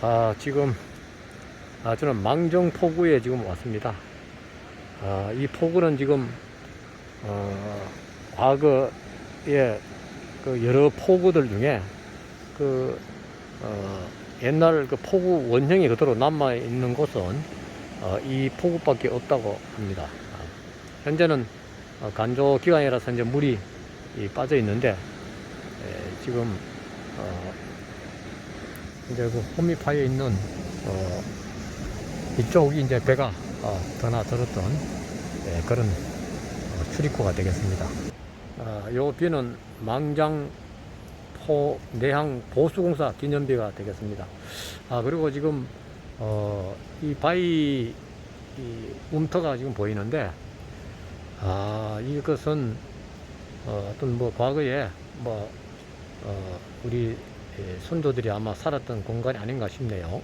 아, 지금 아, 저는 망정포구에 지금 왔습니다. 아, 이 포구는 지금 어, 과거에 그 여러 포구들 중에 그 어, 옛날 그 포구 원형이 그대로 남아 있는 곳은 어, 이 포구밖에 없다고 합니다. 아, 현재는 어, 간조 기간이라서 이제 물이 이 빠져 있는데 에, 지금 어, 이제 그 홈입하에 있는 어, 이쪽이 이제 배가 어, 드나 들었던 예, 그런 어, 출입구가 되겠습니다. 아, 요 비는 망장 포 내항 보수공사 기념비가 되겠습니다. 아 그리고 지금 어, 이 바위 이 움터가 지금 보이는데 아 이것은 어, 어떤 뭐 과거에 뭐 어, 우리 예, 선조들이 아마 살았던 공간이 아닌가 싶네요.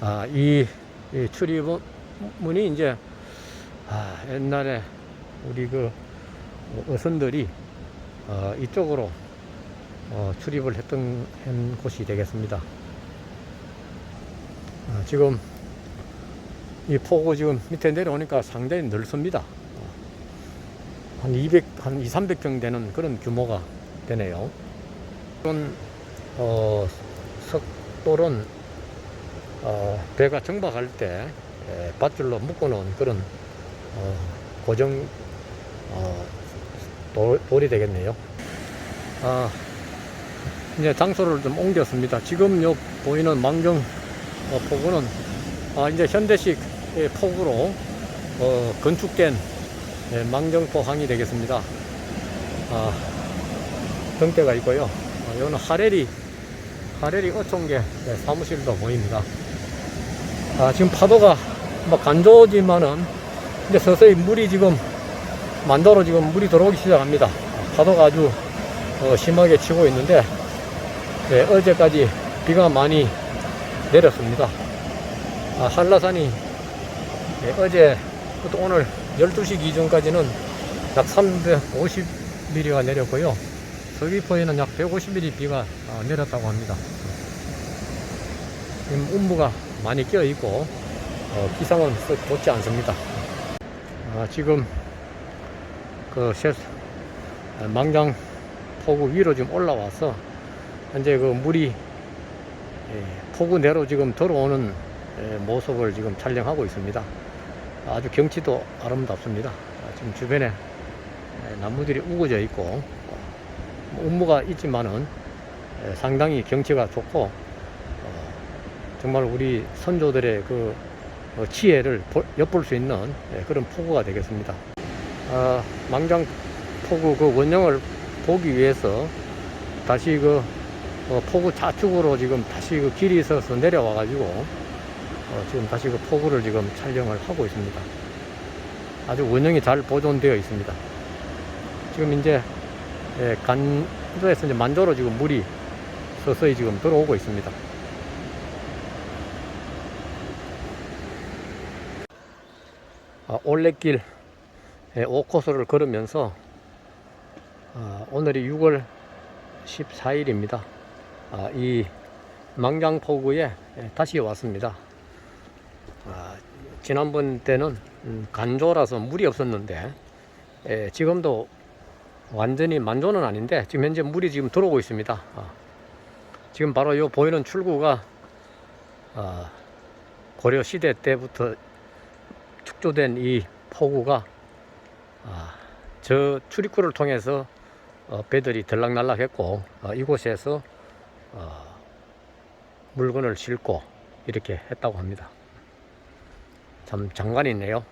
아, 이, 이 출입문이 이제 아, 옛날에 우리 그 어선들이 어, 이쪽으로 어, 출입을 했던 한 곳이 되겠습니다. 아, 지금 이 포구 지금 밑에 내려오니까 상당히 넓습니다. 어, 한 200, 한 2, 300평 되는 그런 규모가 되네요. 어, 석돌은 어, 배가 정박할 때 에, 밧줄로 묶어놓은 그런 어, 고정 어, 돌, 돌이 되겠네요. 아, 이제 장소를 좀 옮겼습니다. 지금 요 보이는 망경 어, 포구는 아, 이제 현대식 의 포구로 어, 건축된 예, 망정포항이 되겠습니다. 아, 등대가 있고요. 어, 여기는 하레리, 하레리 어촌계 네, 사무실도 보입니다. 아, 지금 파도가 뭐 간조지만은 이제 서서히 물이 지금 만도로 지금 물이 들어오기 시작합니다. 아, 파도가 아주 어, 심하게 치고 있는데 네, 어제까지 비가 많이 내렸습니다. 아, 한라산이 네, 어제 또 오늘 12시 기준까지는 약 350mm가 내렸고요. 서귀포에는 약 150mm 비가 아, 내렸다고 합니다. 지금 운무가 많이 끼어 있고 어, 기상은 썩 좋지 않습니다. 아, 지금 그 셰- 아, 망장 포구 위로 지금 올라와서 현재 그 물이 예, 포구 내로 지금 들어오는 예, 모습을 지금 촬영하고 있습니다. 아주 경치도 아름답습니다. 아, 지금 주변에 예, 나무들이 우거져 있고 어, 운무가 있지만은 예, 상당히 경치가 좋고 어, 정말 우리 선조들의 그 어, 지혜를 보- 엿볼 수 있는 예, 그런 포구가 되겠습니다. 아, 망장 포구 그 원형을 보기 위해서 다시 그 어, 포구 좌측으로 지금 다시 그 길이 있어서 내려와 가지고 어, 지금 다시 그 포구를 지금 촬영을 하고 있습니다. 아주 원형이 잘 보존되어 있습니다. 지금 이제 예, 간도에서 이제 만조로 지금 물이 서서히 지금 들어오고 있습니다. 아, 올레길 예, 5코스를 걸으면서 아, 오늘이 6월 14일입니다. 아, 이 망장포구에 예, 다시 왔습니다. 아, 지난번 때는 음, 간조라서 물이 없었는데 예, 지금도 완전히 만조는 아닌데 지금 현재 물이 지금 들어오고 있습니다. 아, 지금 바로 요 보이는 출구가 아, 고려 시대 때부터 축조된 이 포구가 아, 저 출입구를 통해서 어, 배들이 들락날락했고 어, 이곳에서 어, 물건을 싣고 이렇게 했다고 합니다. 참 장관이 있네요.